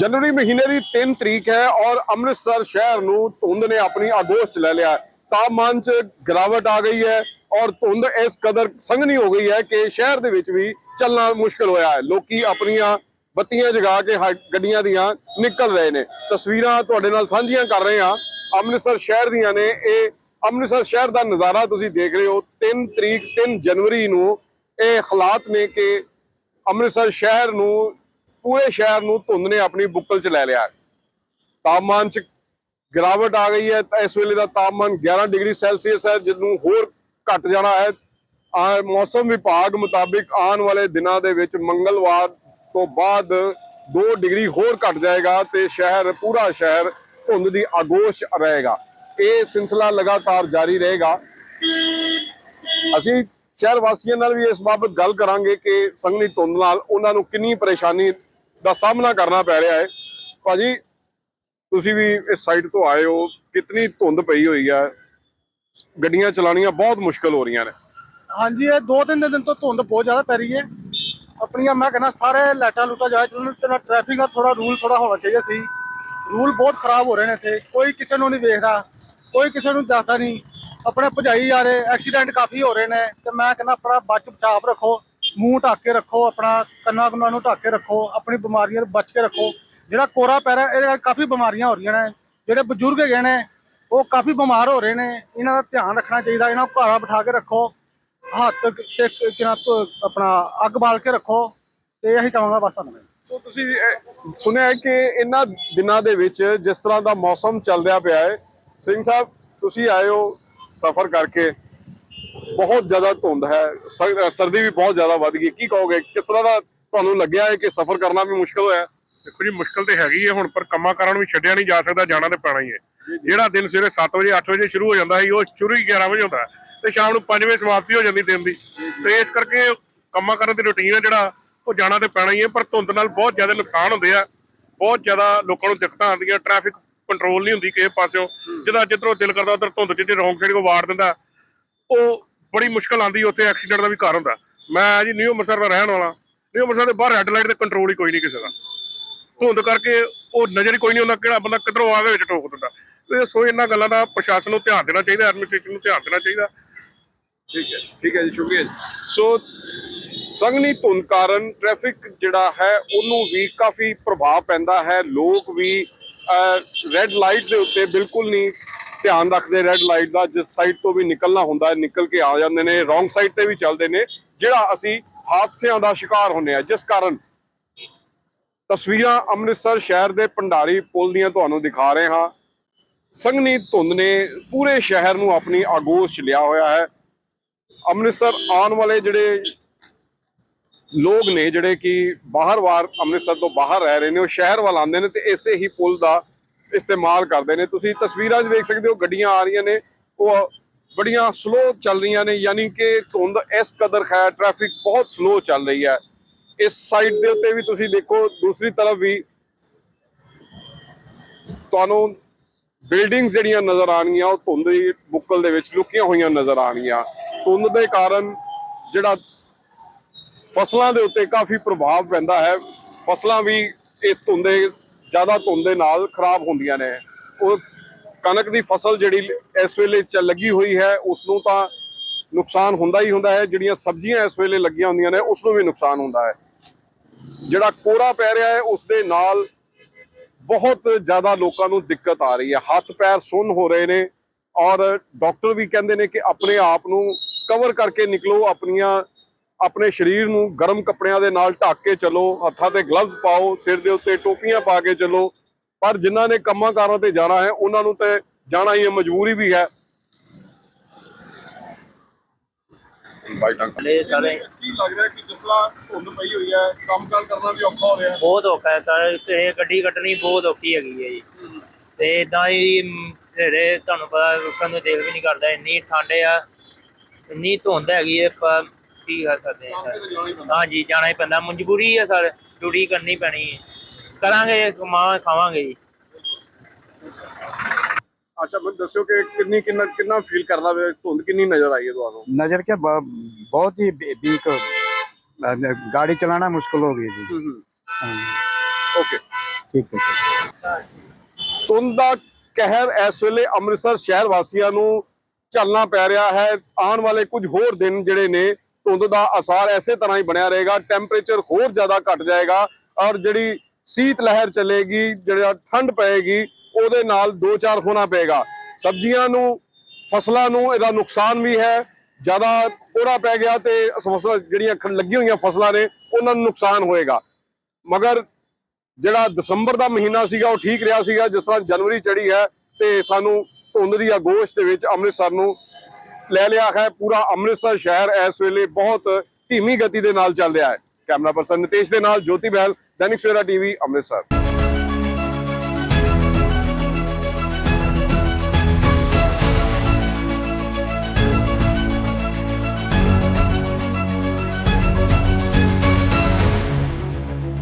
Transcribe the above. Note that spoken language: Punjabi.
ਜਨਵਰੀ ਮਹੀਨੇ ਦੀ 3 ਤਰੀਕ ਹੈ ਔਰ ਅੰਮ੍ਰਿਤਸਰ ਸ਼ਹਿਰ ਨੂੰ ਧੁੰਦ ਨੇ ਆਪਣੀ ਆਗੋਸ਼ 'ਚ ਲੈ ਲਿਆ ਤਾਪਮਾਨ 'ਚ ਗਿਰਾਵਟ ਆ ਗਈ ਹੈ ਔਰ ਧੁੰਦ ਇਸ ਕਦਰ ਸੰਘਣੀ ਹੋ ਗਈ ਹੈ ਕਿ ਸ਼ਹਿਰ ਦੇ ਵਿੱਚ ਵੀ ਚੱਲਣਾ ਮੁਸ਼ਕਲ ਹੋਇਆ ਹੈ। ਲੋਕੀ ਆਪਣੀਆਂ ਬੱਤੀਆਂ ਜਗਾ ਕੇ ਹ- ਗੱਡੀਆਂ ਦੀਆਂ ਨਿਕਲ ਰਹੇ ਨੇ। ਤਸਵੀਰਾਂ ਤੁਹਾਡੇ ਨਾਲ ਸਾਂਝੀਆਂ ਕਰ ਰਹੇ ਹਾਂ। ਅੰਮ੍ਰਿਤਸਰ ਸ਼ਹਿਰ ਦੀਆਂ ਨੇ। ਇਹ ਅੰਮ੍ਰਿਤਸਰ ਸ਼ਹਿਰ ਦਾ ਨਜ਼ਾਰਾ ਤੁਸੀਂ ਦੇਖ ਰਹੇ ਹੋ। 3 ਤਰੀਕ 3 ਜਨਵਰੀ ਨੂੰ ਇਹ ਹਾਲਾਤ ਨੇ ਕਿ ਅੰਮ੍ਰਿਤਸਰ ਸ਼ਹਿਰ ਨੂੰ ਪੂਰੇ ਸ਼ਹਿਰ ਨੂੰ ਧੁੰਦ ਨੇ ਆਪਣੀ ਬੁੱਕਲ 'ਚ ਲੈ ਲਿਆ। ਹੈ। ਤਾਪਮਾਨ 'ਚ ਗਿਰਾਵਟ ਆ ਗਈ ਹੈ। ਇਸ ਵੇਲੇ ਦਾ ਤਾਪਮਾਨ 11 ਡਿਗਰੀ ਸੈਲਸੀਅਸ ਹੈ ਜਿਹਨੂੰ ਹੋਰ ਘਟ ਜਾਣਾ ਹੈ। ਆ ਮੌਸਮ ਵਿਭਾਗ ਮੁਤਾਬਿਕ ਆਉਣ ਵਾਲੇ ਦਿਨਾਂ ਦੇ ਵਿੱਚ ਮੰਗਲਵਾਰ ਤੋਂ ਬਾਅਦ 2 ਡਿਗਰੀ ਹੋਰ ਘਟ ਜਾਏਗਾ ਤੇ ਸ਼ਹਿਰ, ਪੂਰਾ ਸ਼ਹਿਰ ਧੁੰਦ ਦੀ ਆਗੋਸ਼ ਰਹੇਗਾ। ਇਹ ਸਿਲਸਿਲਾ ਲਗਾਤਾਰ ਜਾਰੀ ਰਹੇਗਾ। ਅਸੀਂ ਸ਼ਹਿਰ ਵਾਸੀਆਂ ਨਾਲ ਵੀ ਇਸ ਬਾਬਤ ਗੱਲ ਕਰਾਂਗੇ ਕਿ ਸੰਘਣੀ ਧੁੰਦ ਨਾਲ ਉਹਨਾਂ ਨੂੰ ਕਿੰਨੀ ਪਰੇਸ਼ਾਨੀ ਦਾ ਸਾਹਮਣਾ ਕਰਨਾ ਪੈ ਰਿਹਾ ਹੈ। ਭਾਜੀ, ਤੁਸੀਂ ਵੀ ਇਸ ਸਾਈਡ ਤੋਂ ਆਏ ਹੋ, ਕਿਤਨੀ ਧੁੰਦ ਪਈ ਹੋਈ ਹੈ। ਗੱਡੀਆਂ ਚਲਾਉਣੀਆਂ ਬਹੁਤ ਮੁਸ਼ਕਲ ਹੋ ਰਹੀਆਂ ਨੇ। ਹਾਂਜੀ, ਇਹ ਦੋ ਤਿੰਨ ਦਿਨ ਤੋਂ ਧੁੰਦ ਬਹੁਤ ਜ਼ਿਆਦਾ ਪੈ ਰਹੀ ਹੈ। ਆਪਣੀਆਂ ਮੈਂ ਕਹਿੰਦਾ ਸਾਰੇ ਲਾਈਟਾਂ ਲੂਟਾਂ ਜਾ ਚੱਲਣ ਤੇ ਟ੍ਰੈਫਿਕ ਦਾ ਥੋੜਾ ਰੂਲ ਥੋੜਾ ਹੋਣਾ ਚਾਹੀਦਾ ਸੀ। ਰੂਲ ਬਹੁਤ ਖਰਾਬ ਹੋ ਰਹੇ ਨੇ ਇੱਥੇ। ਕੋਈ ਕਿਸੇ ਨੂੰ ਨਹੀਂ ਵੇਖਦਾ, ਕੋਈ ਕਿਸੇ ਨੂੰ ਦੱਸਦਾ ਨਹੀਂ। ਆਪਣੇ ਭਜਾਈ ਜਾ ਰਹੇ ਐਕਸੀਡੈਂਟ ਕਾਫੀ ਹੋ ਰਹੇ ਨੇ। ਤੇ ਮੈਂ ਕਹਿੰਦਾ ਆਪਣਾ ਬਚ ਬਚਾਵ ਰੱਖੋ। ਮੂੰਹ ਢੱਕ ਕੇ ਰੱਖੋ, ਆਪਣਾ ਕੰਨਾਂ ਕੁੰਨਾਂ ਨੂੰ ਢੱਕ ਕੇ ਰੱਖੋ, ਆਪਣੀ ਬਿਮਾਰੀਆਂ ਤੋਂ ਬਚ ਕੇ ਰੱਖੋ। ਜਿਹੜਾ ਕੋਰਾ ਪੈ ਰਿਹਾ, ਇਹਦੇ ਨਾਲ ਕਾਫੀ ਬਿਮਾਰੀਆਂ ਹੋ ਰਹੀਆਂ ਨੇ। ਜਿਹੜੇ ਬਜ਼ੁਰਗ ਹੈਗੇ ਨੇ, ਉਹ ਕਾਫੀ ਬਿਮਾਰ ਹੋ ਰਹੇ ਨੇ। ਇਹਨਾਂ ਦਾ ਧਿਆਨ ਰੱਖਣਾ ਚਾਹੀਦਾ, ਇਹਨਾਂ ਨੂੰ ਘਰਾਂ ਬਿਠਾ ਕੇ ਰੱਖੋ। ਹੱਥ ਸੇਕ ਕਿਨਾ ਆਪਣਾ ਅੱਗ ਬਾਲ ਕੇ ਰੱਖੋ। ਤੇ ਇਹੀ ਕਹਾਂਗਾ ਬਸ ਤੁਹਾਨੂੰ ਸੋ ਤੁਸੀਂ ਸੁਣਿਆ ਕਿ ਇਹਨਾਂ ਦਿਨਾਂ ਦੇ ਵਿੱਚ ਜਿਸ ਤਰ੍ਹਾਂ ਦਾ ਮੌਸਮ ਚੱਲ ਰਿਹਾ ਪਿਆ ਹੈ, ਸਿੰਘ ਸਾਹਿਬ, ਤੁਸੀਂ ਆਏ ਹੋ ਸਫ਼ਰ ਕਰਕੇ। ਬਹੁਤ ਜ਼ਿਆਦਾ ਧੁੰਦ ਹੈ ਸਰ- ਸਰਦੀ ਵੀ ਬਹੁਤ ਜ਼ਿਆਦਾ ਵੱਧ ਗਈ ਕੀ ਕਹੋਗੇ ਕਿਸ ਤਰ੍ਹਾਂ ਦਾ ਤੁਹਾਨੂੰ ਲੱਗਿਆ ਹੈ ਕਿ ਸਫ਼ਰ ਕਰਨਾ ਵੀ ਮੁਸ਼ਕਲ ਹੋਇਆ? ਦੇਖੋ ਜੀ ਮੁਸ਼ਕਲ ਤੇ ਹੈਗੀ ਹੈ ਹੁਣ ਪਰ ਕੰਮਾਂ ਕਾਰਾਂ ਨੂੰ ਵੀ ਛੱਡਿਆ ਨਹੀਂ ਜਾ ਸਕਦਾ ਜਾਣਾ ਤੇ ਪੈਣਾ ਹੀ ਹੈ। ਜਿਹੜਾ ਦਿਨ ਸਵੇਰੇ 7 ਵਜੇ 8 ਵਜੇ ਸ਼ੁਰੂ ਹੋ ਜਾਂਦਾ ਸੀ ਉਹ ਸ਼ੁਰੂ ਹੀ 11 ਵਜੇ ਹੁੰਦਾ ਤੇ ਸ਼ਾਮ ਨੂੰ 5 ਵਜੇ ਸਮਾਪਤੀ ਹੋ ਜਾਂਦੀ ਦਿਨ ਦੀ। ਤੇ ਇਸ ਕਰਕੇ ਕੰਮਾਂ ਕਾਰਾਂ ਦੀ ਰੁਟੀਨ ਹੈ ਜਿਹੜਾ ਉਹ ਜਾਣਾ ਤੇ ਪੈਣਾ ਹੀ ਹੈ ਪਰ ਧੁੰਦ ਨਾਲ ਬਹੁਤ ਜ਼ਿਆਦਾ ਨੁਕਸਾਨ ਹੁੰਦੇ ਆ। ਬਹੁਤ ਜ਼ਿਆਦਾ ਲੋਕਾਂ ਨੂੰ ਦਿੱਕਤਾਂ ਆਉਂਦੀਆਂ ਟ੍ਰੈਫਿਕ ਕੰਟਰੋਲ ਨਹੀਂ ਹੁੰਦੀ ਕਿਸੇ ਪਾਸਿਓਂ। ਜਿਹਦਾ ਜਿੱਧਰੋਂ ਦਿਲ ਕਰਦਾ ਉਧਰ ਧੁੰਦ ਚ ਜੇ ਰੌਂਗ ਸਾਈਡ ਕੋ ਵਾਰ ਦਿੰਦਾ ਉਹ ਬੜੀ ਮੁਸ਼ਕਲ ਆਉਂਦੀ ਉੱਥੇ ਐਕਸੀਡੈਂਟ ਦਾ ਵੀ ਘਰ ਹੁੰਦਾ। ਮੈਂ ਜੀ ਨਿਊ ਅੰਮ੍ਰਿਤਸਰ ਦਾ ਰਹਿਣ ਵਾਲਾ। ਨਿਊ ਅੰਮ੍ਰਿਤਸਰ ਦੇ ਬਾਹਰ ਰੈੱਡ ਲਾਈਟ ਤੇ ਕੰਟਰੋਲ ਹੀ ਕੋਈ ਨਹੀਂ ਕਿਸੇ ਦਾ। ਧੁੰਦ ਕਰਕੇ ਉਹ ਨਜ਼ਰ ਹੀ ਕੋਈ ਨਹੀਂ ਆਉਂਦਾ ਕਿਹੜਾ ਬੰਦਾ ਕਿੱਧਰੋਂ ਆ ਕੇ ਵਿੱਚ ਠੋਕ ਦਿੰਦਾ। ਤੇ ਸੋ ਇਹਨਾਂ ਗੱਲਾਂ ਦਾ ਪ੍ਰਸ਼ਾਸਨ ਨੂੰ ਧਿਆਨ ਦੇਣਾ ਚਾਹੀਦਾ ਐਡਮਿਨਿਸਟ੍ਰੇਸ਼ਨ ਨੂੰ ਧਿਆਨ ਦੇਣਾ ਚਾਹੀਦਾ। ਠੀਕ ਹੈ ਠੀਕ ਹੈ ਜੀ ਸ਼ੁਕਰੀਆ ਜੀ। ਸੋ ਸੰਘਣੀ ਧੁੰਦ ਕਾਰਨ ਟ੍ਰੈਫਿਕ ਜਿਹੜਾ ਹੈ ਉਹਨੂੰ ਵੀ ਕਾਫੀ ਪ੍ਰਭਾਵ ਪੈਂਦਾ ਹੈ। ਲੋਕ ਵੀ ਰੈੱਡ ਲਾਈਟ ਦੇ ਉੱਤੇ ਬਿਲਕੁਲ ਨਹੀਂ ਧਿਆਨ ਰੱਖਦੇ ਰੈੱਡ ਲਾਈਟ ਦਾ, ਜਿਸ ਸਾਈਡ ਤੋਂ ਵੀ ਨਿਕਲਣਾ ਹੁੰਦਾ ਹੈ, ਨਿਕਲ ਕੇ ਆ ਜਾਂਦੇ ਨੇ ਰੋਂਗ ਸਾਈਡ ਤੇ ਵੀ ਚੱਲਦੇ ਨੇ, ਜਿਹੜਾ ਅਸੀਂ ਹਾਦਸਿਆਂ ਦਾ ਸ਼ਿਕਾਰ ਹੁੰਨੇ ਆ ਜਿਸ ਕਾਰਨ ਤਸਵੀਰਾਂ ਅੰਮ੍ਰਿਤਸਰ ਸ਼ਹਿਰ ਦੇ ਭੰਡਾਰੀ ਪੁਲ ਦੀਆਂ ਤੁਹਾਨੂੰ ਦਿਖਾ ਰਹੇ ਹਾਂ। ਸੰਘਣੀ ਧੁੰਦ ਨੇ ਪੂਰੇ ਸ਼ਹਿਰ ਨੂੰ ਆਪਣੀ ਆਗੋਸ਼ 'ਚ ਲਿਆ ਹੋਇਆ ਹੈ। ਅੰਮ੍ਰਿਤਸਰ ਆਉਣ ਵਾਲੇ ਜਿਹੜੇ ਲੋਕ ਨੇ, ਜਿਹੜੇ ਕਿ ਬਾਹਰ-ਬਾਹਰ ਅੰਮ੍ਰਿਤਸਰ ਤੋਂ ਬਾਹਰ ਰਹਿ ਰਹੇ ਨੇ, ਉਹ ਸ਼ਹਿਰ ਵੱਲ ਆਉਂਦੇ ਨੇ ਤੇ ਇਸੇ ਹੀ ਪੁਲ ਦਾ ਇਸਤੇਮਾਲ ਕਰਦੇ ਨੇ। ਤੁਸੀਂ ਤਸਵੀਰਾਂ 'ਚ ਵੇਖ ਸਕਦੇ ਹੋ, ਗੱਡੀਆਂ ਆ ਰਹੀਆਂ ਨੇ। ਉਹ ਬੜੀਆਂ ਸਲੋ ਚੱਲ ਰਹੀਆਂ ਨੇ, ਯਾਨੀ ਕਿ ਧੁੰਦ ਇਸ ਕਦਰ ਹੈ ਟ੍ਰੈਫਿਕ ਬਹੁਤ ਸਲੋ ਚੱਲ ਰਹੀ ਹੈ। ਇਸ ਸਾਈਡ ਦੇ ਉੱਤੇ ਵੀ ਤੁਸੀਂ ਦੇਖੋ, ਦੂਸਰੀ ਤਰਫ ਵੀ ਤੁਹਾਨੂੰ ਬਿਲਡਿੰਗਸ ਜਿਹੜੀਆਂ ਨਜ਼ਰ ਆਣਗੀਆਂ ਉਹ ਧੁੰਦ ਦੀ ਬੁੱਕਲ ਦੇ ਵਿੱਚ ਲੁਕੀਆਂ ਹੋਈਆਂ ਨਜ਼ਰ ਆਣਗੀਆਂ ਧੁੰਦ ਦੇ ਕਾਰਨ ਜਿਹੜਾ ਫਸਲਾਂ ਦੇ ਉੱਤੇ ਕਾਫੀ ਪ੍ਰਭਾਵ ਪੈਂਦਾ ਹੈ। ਫਸਲਾਂ ਵੀ ਇਸ ਧੁੰਦੇ ਜ਼ਿਆਦਾ ਧੁੰਦ ਦੇ ਨਾਲ ਖਰਾਬ ਹੁੰਦੀਆਂ ਨੇ। ਉਹ ਕਣਕ ਦੀ ਫਸਲ ਜਿਹੜੀ ਇਸ ਵੇਲੇ ਚ ਲੱਗੀ ਹੋਈ ਹੈ, ਉਸ ਨੂੰ ਤਾਂ ਨੁਕਸਾਨ ਹੁੰਦਾ ਹੀ ਹੁੰਦਾ ਹੈ। ਜਿਹੜੀਆਂ ਸਬਜ਼ੀਆਂ ਇਸ ਵੇਲੇ ਲੱਗੀਆਂ ਹੁੰਦੀਆਂ ਨੇ, ਉਸ ਨੂੰ ਵੀ ਨੁਕਸਾਨ ਹੁੰਦਾ ਹੈ। ਜਿਹੜਾ ਕੋਰਾ ਪੈ ਰਿਹਾ ਹੈ, ਉਸ ਦੇ ਨਾਲ ਬਹੁਤ ਜ਼ਿਆਦਾ ਲੋਕਾਂ ਨੂੰ ਦਿੱਕਤ ਆ ਰਹੀ ਹੈ। ਹੱਥ ਪੈਰ ਸੁੰਨ ਹੋ ਰਹੇ ਨੇ ਔਰ ਡਾਕਟਰ ਵੀ ਕਹਿੰਦੇ ਨੇ ਕਿ ਆਪਣੇ ਆਪ ਨੂੰ ਕਵਰ ਕਰਕੇ ਨਿਕਲੋ, ਆਪਣੀਆਂ ਆਪਣੇ ਸਰੀਰ ਨੂੰ ਗਰਮ ਕੱਪੜਿਆਂ ਦੇ ਨਾਲ ਢੱਕ ਕੇ ਚੱਲੋ ਹੱਥਾਂ ਤੇ ਗਲਵਜ਼ ਪਾਓ ਸਿਰ ਦੇ ਉੱਤੇ ਟੋਪੀਆਂ ਪਾ ਕੇ ਚੱਲੋ। ਪਰ ਜਿਨ੍ਹਾਂ ਨੇ ਕੰਮਾਂ ਕਾਰਾਂ ਤੇ ਜਾਣਾ ਹੈ ਉਹਨਾਂ ਨੂੰ ਤੇ ਜਾਣਾ ਹੀ ਹੈ ਮਜਬੂਰੀ ਵੀ ਹੈ। ਬਾਈਟਾਂ ਹਲੇ ਸਾਰੇ ਕੀ ਲੱਗ ਰਿਹਾ ਕਿ ਜਿਸ ਤਰ੍ਹਾਂ ਧੁੰਦ ਪਈ ਹੋਈ ਹੈ ਕੰਮਕਾਰ ਕਰਨਾ ਵੀ ਔਖਾ ਹੋ ਰਿਹਾ ਬਹੁਤ ਔਖਾ ਹੈ ਸਾਰੇ ਤੇ ਗੱਡੀ ਕੱਢਣੀ ਬਹੁਤ ਔਖੀ ਹੈਗੀ ਹੈ ਜੀ। ਤੇ ਇਦਾਂ ਹੀ ਜਿਹੜੇ ਤੁਹਾਨੂੰ ਪਤਾ ਰੁਕਣ ਨੂੰ ਦਿਲ ਵੀ ਨਹੀਂ ਕਰਦਾ ਇੰਨੀ ਠੰਡ ਆ ਇੰਨੀ ਧੁੰਦ ਹੈਗੀ ਹੈ ਪਰ ਕੀ ਕਰ ਸਕਦੇ ਹਾਂ ਸਰ ਜਾਣਾ ਹੀ ਪੈਂਦਾ। ਮਜਬੂਰੀ ਹੈ ਸਰ ਡਿਊਟੀ ਕਰਨੀ ਪੈਣੀ ਹੈ। ਕਰਾਂਗੇ ਕਮਾ ਖਾਵਾਂਗੇ ਜੀ। ਅੱਛਾ ਮੈਨੂੰ ਦੱਸਿਓ ਕਿ ਕਿੰਨੀ ਕਿੰਨਾ ਕਿੰਨਾ ਫੀਲ ਕਰਦਾ ਵੇ ਧੁੰਦ ਕਿੰਨੀ ਨਜ਼ਰ ਆਈ ਹੈ ਤੁਹਾਨੂੰ? ਨਜ਼ਰ ਕਿ ਬਹੁਤ ਹੀ ਵੀਕ ਗਾੜੀ ਚਲਾਣਾ ਮੁਸ਼ਕਲ ਹੋ ਗਈ ਜੀ। ਓਕੇ। ਠੀਕ ਹੈ ਧੁੰਦ ਕਹਿਰ ਇਸ ਵੇਲੇ ਅੰਮ੍ਰਿਤਸਰ ਸ਼ਹਿਰ ਵਾਸੀਆਂ ਨੂੰ ਚੱਲਣਾ ਪੈ ਰਿਹਾ ਹੈ। ਆਉਣ ਵਾਲੇ ਕੁਝ ਹੋਰ ਦਿਨ ਜਿਹੜੇ ਨੇ ਧੁੰਦ ਦਾ ਅਸਰ ਐਸੇ ਤਰ੍ਹਾਂ ਹੀ ਬਣਿਆ ਰਹੇਗਾ ਟੈਂਪਰੇਚਰ ਹੋਰ ਜ਼ਿਆਦਾ ਘਟ ਜਾਏਗਾ ਔਰ ਜਿਹੜੀ ਸੀਤ ਲਹਿਰ ਚੱਲੇਗੀ, ਜਿਹੜਾ ਠੰਡ ਪਏਗੀ, ਉਹਦੇ ਨਾਲ ਦੋ ਚਾਰ ਹੋਣਾ ਪਏਗਾ। ਸਬਜ਼ੀਆਂ ਨੂੰ, ਫਸਲਾਂ ਨੂੰ ਇਹਦਾ ਨੁਕਸਾਨ ਵੀ ਹੈ, ਜ਼ਿਆਦਾ ਕੋੜਾ ਪੈ ਗਿਆ ਤੇ ਫਸਲਾਂ ਜਿਹੜੀਆਂ ਖ- ਲੱਗੀਆਂ ਹੋਈਆਂ ਫਸਲਾਂ ਨੇ, ਉਹਨਾਂ ਨੂੰ ਨੁਕਸਾਨ ਹੋਏਗਾ। ਮਗਰ ਜਿਹੜਾ ਦਸੰਬਰ ਦਾ ਮਹੀਨਾ ਸੀਗਾ, ਉਹ ਠੀਕ ਰਿਹਾ ਸੀਗਾ, ਜਿਸ ਤਰ੍ਹਾਂ ਜਨਵਰੀ ਚੜੀ ਹੈ ਤੇ ਸਾਨੂੰ ਧੁੰਦ ਦੀ ਆਗੋਸ਼ ਦੇ ਵਿੱਚ ਅੰਮ੍ਰਿਤਸਰ ਨੂੰ ਲੈ ਲਿਆ ਹੈ। ਪੂਰਾ ਅੰਮ੍ਰਿਤਸਰ ਸ਼ਹਿਰ ਇਸ ਵੇਲੇ ਬਹੁਤ ਧੀਮੀ ਗਤੀ ਦੇ ਨਾਲ ਚੱਲ ਰਿਹਾ ਹੈ। ਕੈਮਰਾ ਪਰਸਨ ਨਿਤੇਸ਼ ਦੇ ਨਾਲ ਜੋਤੀ ਬਹਿਲ, ਦੈਨਿਕ ਸਵੇਰਾ ਟੀਵੀ ਅੰਮ੍ਰਿਤਸਰ।